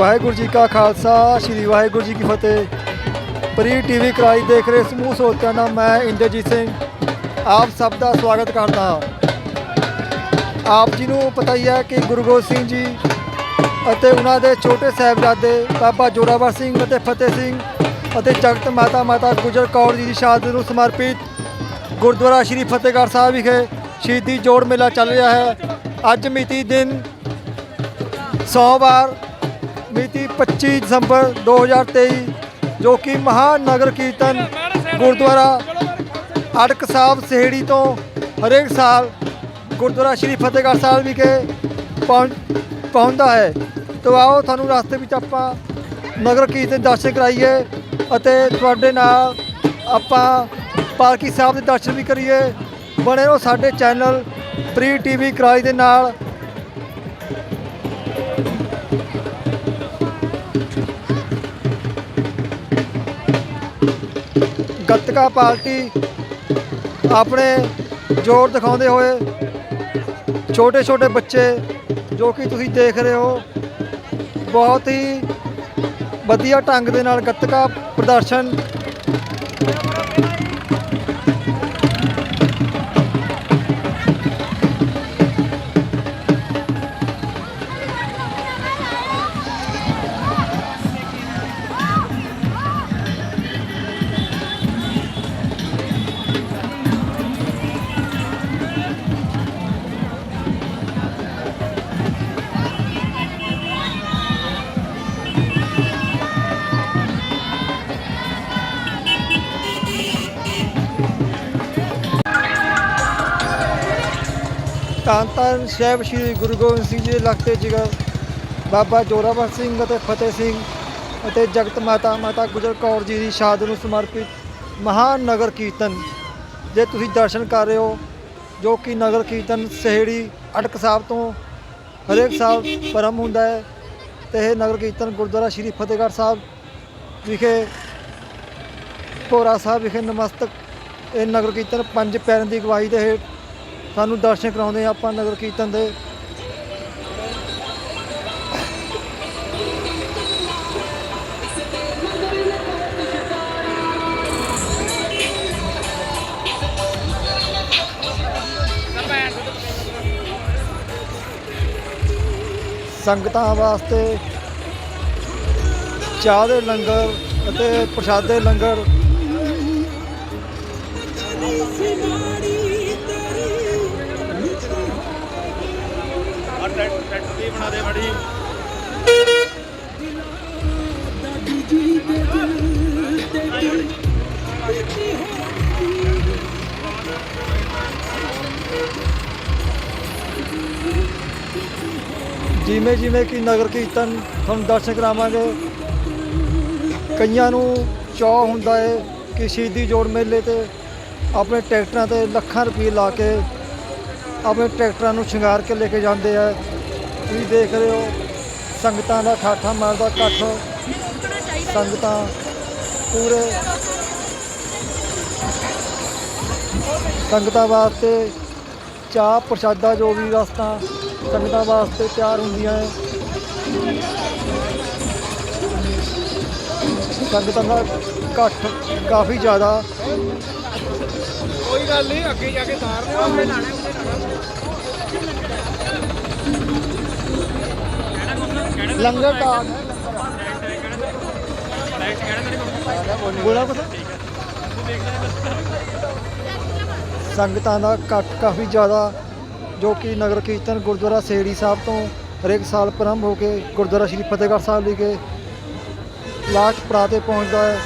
ਵਾਹਿਗੁਰੂ ਜੀ ਕਾ ਖਾਲਸਾ, ਸ੍ਰੀ ਵਾਹਿਗੁਰੂ ਜੀ ਕੀ ਫਤਿਹ। Pre TV ਕਰਾਈ ਦੇਖ ਰਹੇ ਸਮੂਹ ਸਰੋਤਿਆਂ ਦਾ ਮੈਂ ਇੰਦਰਜੀਤ ਸਿੰਘ, ਆਪ ਸਭ ਦਾ ਸਵਾਗਤ ਕਰਦਾ ਹਾਂ। ਆਪ ਜੀ ਨੂੰ ਪਤਾ ਹੀ ਹੈ ਕਿ ਗੁਰੂ ਗੋਬਿੰਦ ਸਿੰਘ ਜੀ ਅਤੇ ਉਹਨਾਂ ਦੇ ਛੋਟੇ ਸਾਹਿਬਜ਼ਾਦੇ ਬਾਬਾ ਜੋਰਾਵਰ ਸਿੰਘ ਅਤੇ ਫਤਿਹ ਸਿੰਘ ਅਤੇ ਜਗਤ ਮਾਤਾ ਮਾਤਾ ਗੁਜਰ ਕੌਰ ਜੀ ਦੀ ਸ਼ਹਾਦਤ ਨੂੰ ਸਮਰਪਿਤ ਗੁਰਦੁਆਰਾ ਸ਼੍ਰੀ ਫਤਿਹਗੜ੍ਹ ਸਾਹਿਬ ਵਿਖੇ ਸ਼ਹੀਦੀ ਜੋੜ ਮੇਲਾ ਚੱਲ ਰਿਹਾ ਹੈ। ਅੱਜ ਮਿਤੀ ਦਿਨ ਸੋਮਵਾਰ ਮਿਤੀ 25 ਦਸੰਬਰ 2023 ਜੋ ਕਿ ਮਹਾਨਗਰ ਕੀਰਤਨ ਗੁਰਦੁਆਰਾ ਅੜਕ ਸਾਹਿਬ ਸਹੇੜੀ ਤੋਂ ਹਰੇਕ ਸਾਲ ਗੁਰਦੁਆਰਾ ਸ਼੍ਰੀ ਫਤਿਹਗੜ੍ਹ ਸਾਹਿਬ ਵਿਖੇ ਪਹੁੰਚ ਪਹੁੰਚਦਾ ਹੈ। ਤੋ ਆਓ ਤੁਹਾਨੂੰ ਰਸਤੇ ਵਿੱਚ ਆਪਾਂ ਨਗਰ ਕੀਰਤਨ ਦਰਸ਼ਨ ਕਰਾਈਏ ਅਤੇ ਤੁਹਾਡੇ ਨਾਲ ਆਪਾਂ ਪਾਲਕੀ ਸਾਹਿਬ ਦੇ ਦਰਸ਼ਨ ਵੀ ਕਰੀਏ। ਬਣੇ ਰਹੋ ਸਾਡੇ ਚੈਨਲ ਪ੍ਰੀ ਟੀਵੀ ਕਰਾਈ ਦੇ ਨਾਲ। ਗੱਤਕਾ ਪਾਰਟੀ ਆਪਣੇ ਜ਼ੋਰ ਦਿਖਾਉਂਦੇ ਹੋਏ ਛੋਟੇ ਛੋਟੇ ਬੱਚੇ ਜੋ ਕਿ ਤੁਸੀਂ ਦੇਖ ਰਹੇ ਹੋ, ਬਹੁਤ ਹੀ ਵਧੀਆ ਢੰਗ ਦੇ ਨਾਲ ਗੱਤਕਾ ਪ੍ਰਦਰਸ਼ਨ ਧੰਨ ਧੰਨ ਸਾਹਿਬ ਸ੍ਰੀ ਗੁਰੂ ਗੋਬਿੰਦ ਸਿੰਘ ਜੀ ਦੇ ਲਖਤੇ ਜਿਗਰ ਬਾਬਾ ਜੋਰਾਵਰ ਸਿੰਘ ਅਤੇ ਫਤਿਹ ਸਿੰਘ ਅਤੇ ਜਗਤ ਮਾਤਾ ਮਾਤਾ ਗੁਜਰ ਕੌਰ ਜੀ ਦੀ ਸ਼ਾਦ ਨੂੰ ਸਮਰਪਿਤ ਮਹਾਨ ਨਗਰ ਕੀਰਤਨ ਜੇ ਤੁਸੀਂ ਦਰਸ਼ਨ ਕਰ ਰਹੇ ਹੋ, ਜੋ ਕਿ ਨਗਰ ਕੀਰਤਨ ਸਹੇੜੀ ਅਟਕ ਸਾਹਿਬ ਤੋਂ ਹਰੇਕ ਸਾਹਿਬ ਪ੍ਰਾਰੰਭ ਹੁੰਦਾ ਹੈ ਤੇ ਇਹ ਨਗਰ ਕੀਰਤਨ ਗੁਰਦੁਆਰਾ ਸ਼੍ਰੀ ਫਤਿਹਗੜ੍ਹ ਸਾਹਿਬ ਵਿਖੇ, ਭੋਰਾ ਸਾਹਿਬ ਵਿਖੇ ਨਮਸਤਕ, ਇਹ ਨਗਰ ਕੀਰਤਨ ਪੰਜ ਪੈਰਾਂ ਦੀ ਅਗਵਾਈ ਦੇ ਹੇਠ ਸਾਨੂੰ ਦਰਸ਼ਨ ਕਰਾਉਂਦੇ ਆਪਾਂ ਨਗਰ ਕੀਰਤਨ ਦੇ। ਸੰਗਤਾਂ ਵਾਸਤੇ ਚਾਹ ਦੇ ਲੰਗਰ ਅਤੇ ਪ੍ਰਸ਼ਾਦੇ ਲੰਗਰ। ਟਰੈਕਟਰ ਦੇ ਮੜੀ। ਜਿਵੇਂ ਜਿਵੇਂ ਕਿ ਨਗਰ ਕੀਰਤਨ ਤੁਹਾਨੂੰ ਦਰਸ਼ਨ ਕਰਾਵਾਂਗੇ, ਕਈਆਂ ਨੂੰ ਚਾਅ ਹੁੰਦਾ ਹੈ ਕਿ ਸ਼ਹੀਦੀ ਜੋੜ ਮੇਲੇ ਤੇ ਆਪਣੇ ਟਰੈਕਟਰਾਂ ਤੇ ਲੱਖਾਂ ਰੁਪਏ ਲਾ ਕੇ ਆਪਣੇ ਟਰੈਕਟਰਾਂ ਨੂੰ ਸ਼ਿੰਗਾਰ ਕੇ ਲੈ ਕੇ ਜਾਂਦੇ ਆ। ਤੁਸੀਂ ਦੇਖ ਰਹੇ ਹੋ ਸੰਗਤਾਂ ਦਾ ਠਾਠਾ ਮਾਰਦਾ ਇਕੱਠ। ਸੰਗਤਾਂ ਪੂਰੇ ਸੰਗਤਾਂ ਵਾਸਤੇ ਚਾਹ ਪ੍ਰਸ਼ਾਦਾ ਜੋ ਵੀ ਰਸਤਾ ਸੰਗਤਾਂ ਵਾਸਤੇ ਤਿਆਰ ਹੁੰਦੀਆਂ ਹੈ ਸੰਗਤਾਂ ਦਾ ਇਕੱਠ ਕਾਫੀ ਜ਼ਿਆਦਾ। ਕੋਈ ਗੱਲ ਨਹੀਂ, ਅੱਗੇ ਜਾ ਕੇ ਤਾਰ ਲਿਓ ਲੰਗਰ ਦਾ ਬੋਲਾ ਕੁਛ ਸੰਗਤਾਂ ਦਾ ਇਕੱਠ ਕਾਫੀ ਜ਼ਿਆਦਾ, ਜੋ ਕਿ ਨਗਰ ਕੀਰਤਨ ਗੁਰਦੁਆਰਾ ਸੇੜੀ ਸਾਹਿਬ ਤੋਂ ਹਰੇਕ ਸਾਲ ਪ੍ਰਾਰੰਭ ਹੋ ਕੇ ਗੁਰਦੁਆਰਾ ਸ਼੍ਰੀ ਫਤਿਹਗੜ੍ਹ ਸਾਹਿਬ ਲਿਖੇ ਲਾਟ ਪੜਾ ਤੇ ਪਹੁੰਚਦਾ ਹੈ।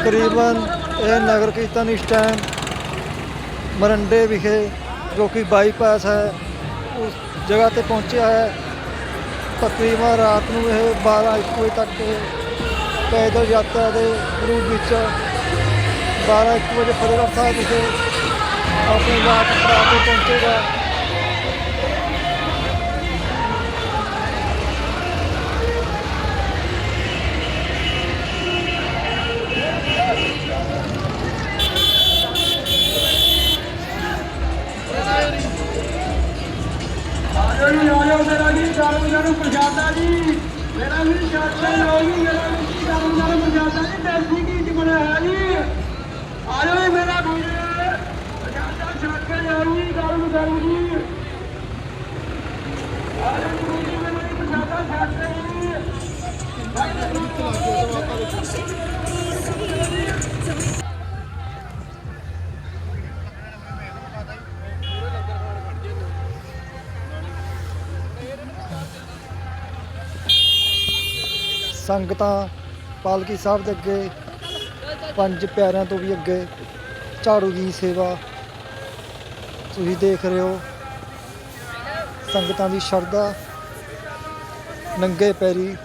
ਤਕਰੀਬਨ ਇਹ ਨਗਰ ਕੀਰਤਨ ਇਸ ਟਾਈਮ ਮਰੰਡੇ ਵਿਖੇ ਜੋ ਕਿ ਬਾਈਪਾਸ ਹੈ, ਉਸ ਜਗ੍ਹਾ ਤੇ ਪਹੁੰਚਿਆ ਹੈ। ਤਕਰੀਬਨ ਰਾਤ ਨੂੰ ਇਹ 12 1 ਵਜੇ ਤੱਕ ਪੈਦਲ ਯਾਤਰਾ ਦੇ ਰੂਪ ਵਿੱਚ 12 ਇੱਕ ਵਜੇ ਫਤਿਹਗੜ੍ਹ ਸਾਹਿਬ ਵਿਖੇ ਆਪਣੀ ਬਾਤ ਕਰਾ ਪਹੁੰਚੇਗਾ। ਦੇਸੀ ਘੀ ਚ ਬਣਿਆ ਹੈ ਜੀ ਆਜੋ ਜੀ ਮੇਰਾ ਵੀਰ ਪ੍ਰਸ਼ਾਦਾ ਛਕ ਕੇ ਜਾਓ ਜੀ ਗਰਮ ਗਰਮ ਜੀ ਆਜੋ ਜੀ ਵੀਰ ਜੀ ਮੇਰਾ ਵੀ ਪ੍ਰਸ਼ਾਦਾ ਛਕ ਕੇ ਜੀ ਸੰਗਤਾਂ ਪਾਲਕੀ ਸਾਹਿਬ ਦੇ ਅੱਗੇ ਪੰਜ ਪਿਆਰਿਆਂ ਤੋਂ ਵੀ ਅੱਗੇ ਝਾੜੂ ਦੀ ਸੇਵਾ ਤੁਸੀਂ ਦੇਖ ਰਹੇ ਹੋ। ਸੰਗਤਾਂ ਦੀ ਸ਼ਰਧਾ, ਨੰਗੇ ਪੈਰੀ।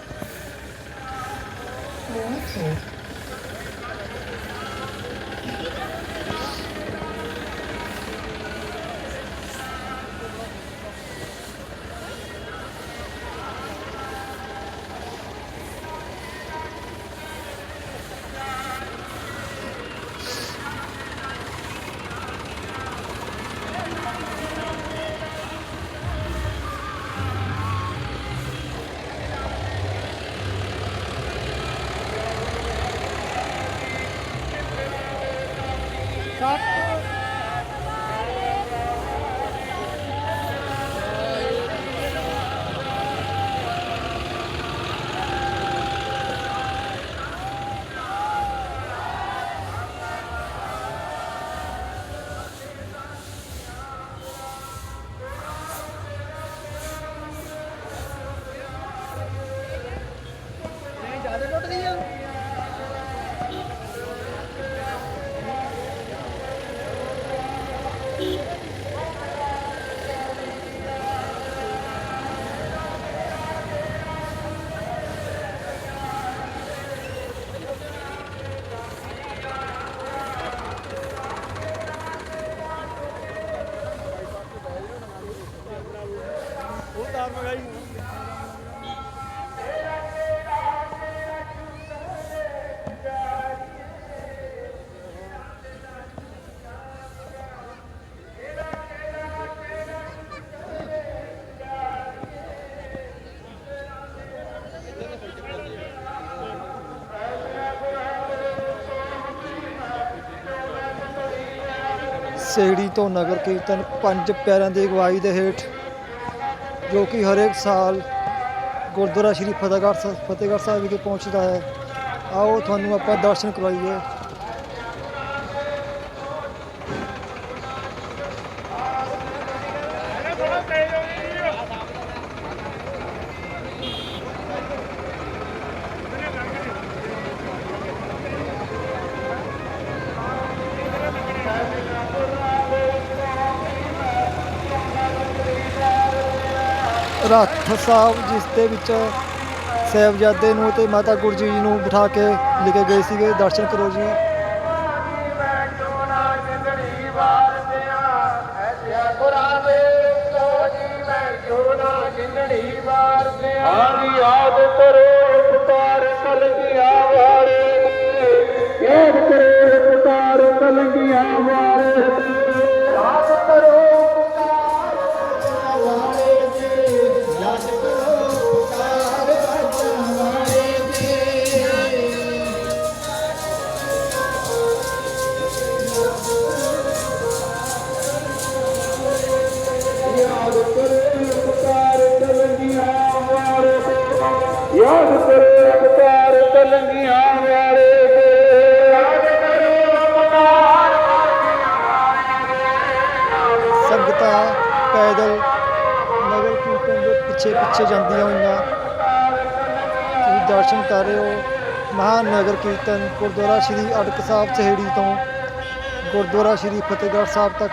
ਸੇੜੀ ਤੋਂ ਨਗਰ ਕੀਰਤਨ ਪੰਜ ਪਿਆਰਿਆਂ ਦੀ ਅਗਵਾਈ ਦੇ ਹੇਠ ਜੋ ਕਿ ਹਰੇਕ ਸਾਲ ਗੁਰਦੁਆਰਾ ਸ਼੍ਰੀ ਫਤਿਹਗੜ੍ਹ ਸਾਹਿਬ ਫਤਿਹਗੜ੍ਹ ਸਾਹਿਬ ਵਿਖੇ ਪਹੁੰਚਦਾ ਹੈ। ਆਓ ਤੁਹਾਨੂੰ ਆਪਾਂ ਦਰਸ਼ਨ ਕਰਵਾਈਏ ਰੱਥ ਸਾਹਿਬ, ਜਿਸ ਦੇ ਵਿੱਚ ਸਾਹਿਬਜ਼ਾਦੇ ਨੂੰ ਤੇ ਮਾਤਾ ਗੁਰਜੀ ਜੀ ਨੂੰ ਬਿਠਾ ਕੇ ਲੈ ਕੇ ਗਏ ਸੀਗੇ, ਦਰਸ਼ਨ ਕਰੋ ਜੀ। ਆਦੀ ਯਾਦ ਕਰੋ ਉਪਕਾਰ ਕਲਗੀਆਂ ਵਾਲੇ ਯਾਦ ਕਰੋ ਉਪਕਾਰ ਕਲਗੀਆਂ ਵਾਲੇ ਦਰਸ਼ਨ ਕਰ ਰਹੇ ਹੋ। ਮਹਾਨ ਕੀਰਤਨ ਗੁਰਦੁਆਰਾ ਸ਼੍ਰੀ ਅੜਕ ਸਾਹਿਬ, ਸਹੇੜੀ ਤੋਂ ਗੁਰਦੁਆਰਾ ਸ਼੍ਰੀ ਫਤਿਹਗੜ੍ਹ ਸਾਹਿਬ ਤੱਕ।